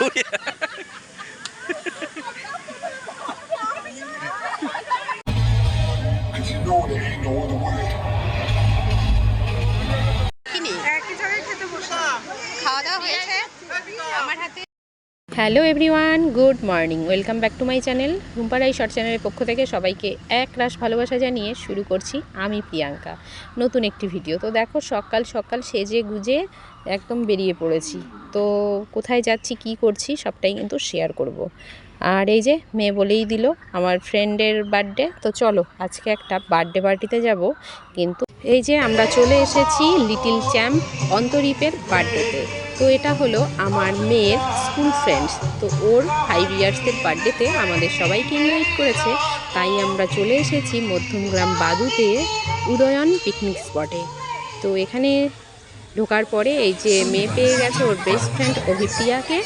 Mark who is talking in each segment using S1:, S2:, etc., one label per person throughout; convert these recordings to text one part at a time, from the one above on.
S1: oh yeah.
S2: Hello everyone, good morning. Welcome back to my channel. Rumparai short চ্যানেলের পক্ষ থেকে সবাইকে এক রাশ ভালোবাসা জানিয়ে শুরু করছি আমি প্রিয়াঙ্কা। নতুন একটি ভিডিও। তো দেখো, সকাল সকাল সেজে গুজে একদম বেরিয়ে পড়েছি। তো কোথায় যাচ্ছি, কি করছি, সবটাই কিন্তু শেয়ার করব। আর এই যে মেয়ে বলেই দিল, আমার ফ্রেন্ডের বার্থডে তো চলো, আজকে একটা বার্থডে পার্টিতে যাব। কিন্তু এই যে আমরা চলে এসেছি লিটিল চ্যাম্প অন্তরীপের বার্থডেতে তো এটা হলো আমার মেয়ের স্কুল ফ্রেন্ডস। তো ওর ফাইভ ইয়ার্সের বার্থডেতে আমাদের সবাইকে ইনভাইট করেছে। তাই আমরা চলে এসেছি মধ্যমগ্রাম বাদুতে উদয়ন পিকনিক স্পটে তো এখানে ঢোকার পরে এই যে মেয়ে পেয়ে গেছে ওর বেস্ট ফ্রেন্ড অভিপ্রিয়াকে।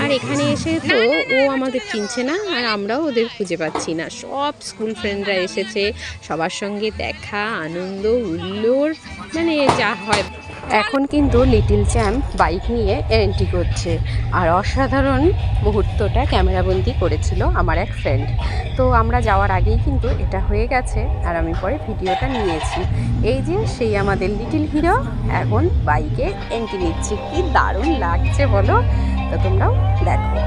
S2: আর এখানে এসে তো ও আমাদের চিনছে না, আর আমরাও ওদের খুঁজে পাচ্ছি না। সব স্কুল ফ্রেন্ডরা এসেছে, সবার সঙ্গে দেখা, আনন্দ, উল্লোর মানে যা হয়। এখন কিন্তু লিটিল চ্যাম্প বাইক নিয়ে এন্ট্রি করছে। আর অসাধারণ মুহূর্তটা ক্যামেরাবন্দি করেছিল আমার এক ফ্রেন্ড তো আমরা যাওয়ার আগেই কিন্তু এটা হয়ে গেছে আর আমি পরে ভিডিওটা নিয়েছি। এই যে সেই আমাদের লিটিল হিরো এখন বাইকে এন্ট্রি নিচ্ছে। কি দারুণ লাগছে বলো? তো তোমরাও দেখো।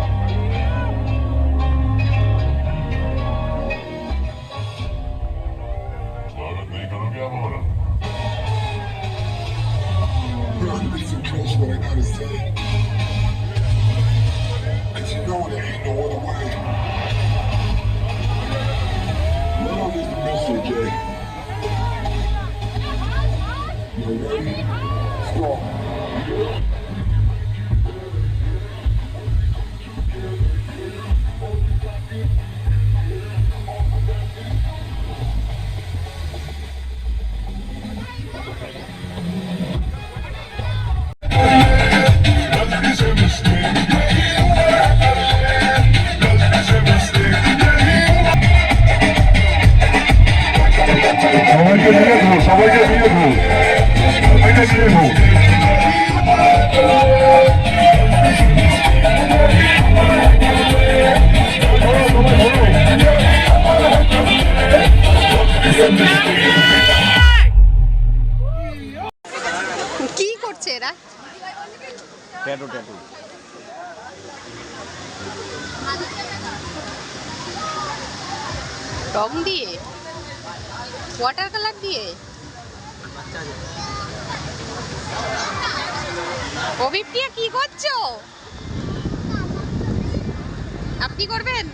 S3: Mr. J. You ready.
S1: রং দিয়ে? ওয়াটার কালার দিয়ে? অভিপ্রিয়া কি করছ? আপনি করবেন?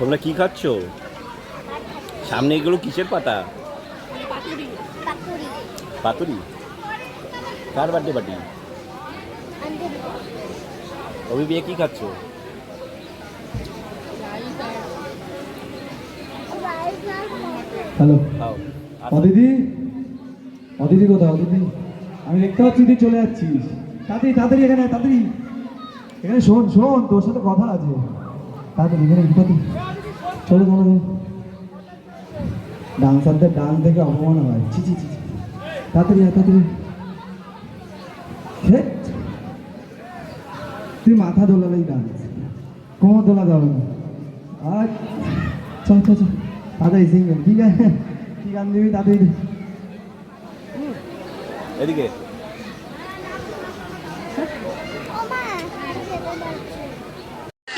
S4: তোমরা কি খাচ্ছ? সামনে এগুলো কিসের পাতা? পাতুরি। কার বার্থডে পার্টি অভি বিয়ে কি খাচ্ছ?
S5: হ্যালো অদিতি অদিতি কোথাও অদিতি আমি দেখতে পাচ্ছি তুই চলে যাচ্ছিস। তাড়াতাড়ি তাড়াতাড়ি এখানে তাড়াতাড়ি। এখানে শোন শোন তোর সাথে কথা আছে। তাড়াতাড়ি এখানে ঢুকো তুই। চলো চলো চলো। ডান্সারদের ডান থেকে অপমান হয়। ছি ছি ছি। তাড়াতাড়ি আয়, তাড়াতাড়ি। তুই মাথা দোলালেই ডান্স। কোমর দোলা না আর চল চল চল। তাড়াতাড়ি সিঙ্গেল। ঠিক আছে কি গান দিবি তাড়াতাড়ি
S4: এদিকে।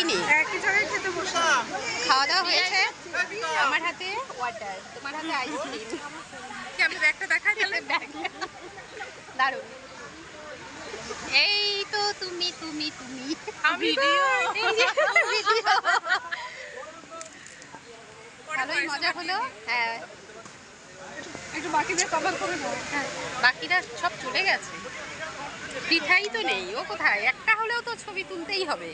S1: কিনি খাওয়া দাওয়া হয়েছে। আমার হাতে ওয়াটার তোমার হাতে আইসক্রিম আমি ব্যাগটা দেখাই ব্যাগ। দারুণ। এই তো তুমি তুমি তুমি। ভালোই মজা হলো। হ্যাঁ। একটু বাকিদের কভার করে দাও হ্যাঁ বাকিরা সব চলে গেছে। পিঠাই তো নেই ও কোথায়? একটা হলেও তো ছবি তুলতেই হবে।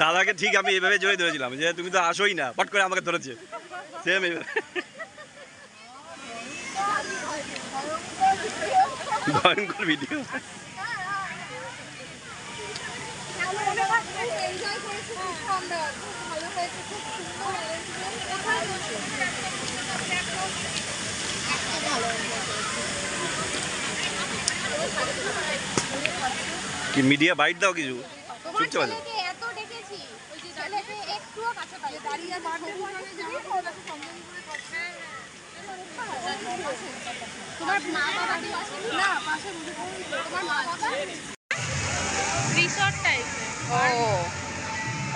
S4: দাদাকে ঠিক আমি এভাবে জড়িয়ে ধরেছিলাম, যে তুমি তো আসোই না, পট করে আমাকে ধরেছে। সেম এইভাবে ভয়ঙ্কর ভিডিও কি মিডিয়া বাইট দাও কিছু? চুপচাপ আছো।
S1: তোমার মা বাবা কি আছে? না পাশে তোমার মা বাবা?
S6: রিসর্ট টাইপের
S1: ও।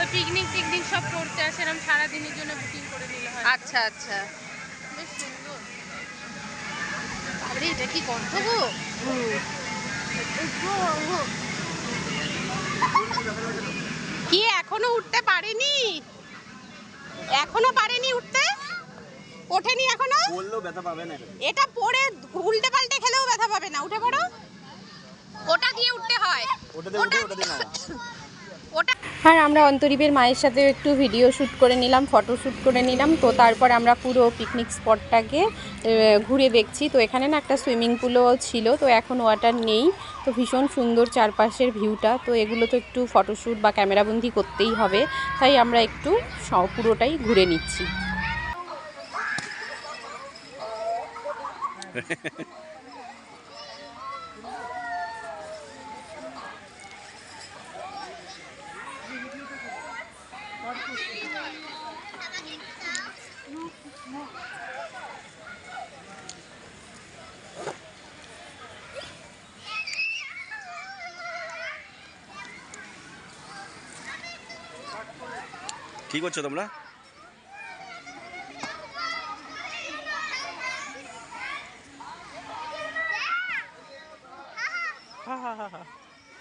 S6: ওই পিকনিক টিকনিক সব করতে আসে এরকম সারাদিনের জন্য বুকিং করে নিলে হয়।
S1: আচ্ছা আচ্ছা।
S6: বেশ সুন্দর।
S1: বাবরে এটা কি গন্ধ গো? কি এখনও উঠতে পারেনি? এখনও পারেনি উঠতে? ওঠেনি এখনও?
S4: বললেও ব্যথা পাবে না
S1: এটা পরে উল্টে পাল্টে খেলেও ব্যথা পাবে না। উঠে পড়ো। ওটা দিয়ে উঠতে হয়।
S4: উঠে ওটাতে নামা।
S1: ওটা
S2: আর আমরা অন্তরীপের মায়ের সাথে একটু ভিডিও শ্যুট করে নিলাম ফটো শ্যুট করে নিলাম। তো তারপর আমরা পুরো পিকনিক স্পটটাকে ঘুরে দেখছি। তো এখানে না একটা সুইমিং পুলও ছিল তো এখন ওয়াটার নেই। তো ভীষণ সুন্দর চারপাশের ভিউটা তো এগুলো তো একটু ফটোশ্যুট বা ক্যামেরাবন্দি করতেই হবে। তাই আমরা একটু স- পুরোটাই ঘুরে নিচ্ছি।
S4: কি করছ তোমরা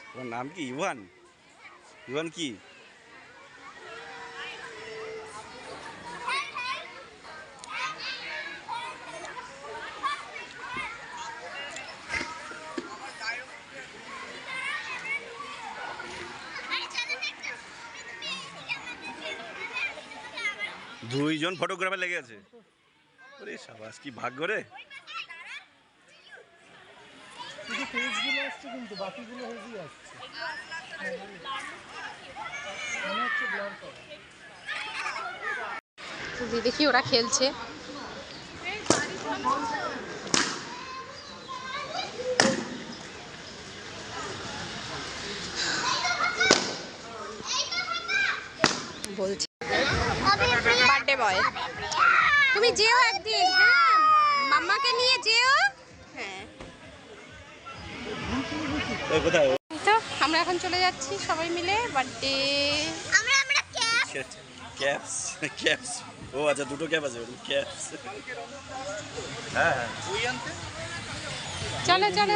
S4: তোমার নাম কি ইভান ইভান কি দুইজন ফটোগ্রাফার লেগে আছে। ওরে সাবাস কি ভাগ্য রে।
S1: তো দেখি ওরা খেলছে। বলছে বয়। তুমি যেও একদিন হ্যাঁ? মাম্মাকে নিয়ে যেও। হ্যাঁ তো আমরা এখন চলে যাচ্ছি সবাই মিলে বার্থডে।
S4: ক্যাপস ক্যাপস ও আচ্ছা দুটো ক্যাপ আছে ক্যাপস হ্যাঁ হ্যাঁ।
S1: চলো চলো।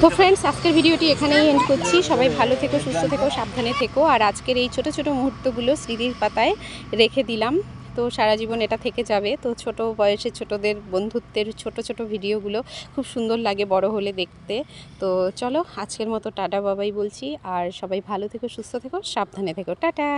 S2: তো ফ্রেন্ডস আজকের ভিডিওটি এখানেই এন্ড করছি। সবাই ভালো থেকো সুস্থ থেকো সাবধানে থেকো। আর আজকের এই ছোট ছোট মুহূর্তগুলো স্মৃতির পাতায় রেখে দিলাম। তো সারা জীবন এটা থেকে যাবে। তো ছোট বয়সে ছোটদের বন্ধুত্বের ছোট ছোট ভিডিওগুলো খুব সুন্দর লাগে বড় হলে দেখতে। তো চলো আজকের মতো টাটা, বাবাই বলছি। আর সবাই ভালো থেকো, সুস্থ থেকো, সাবধানে থেকো। টাটা!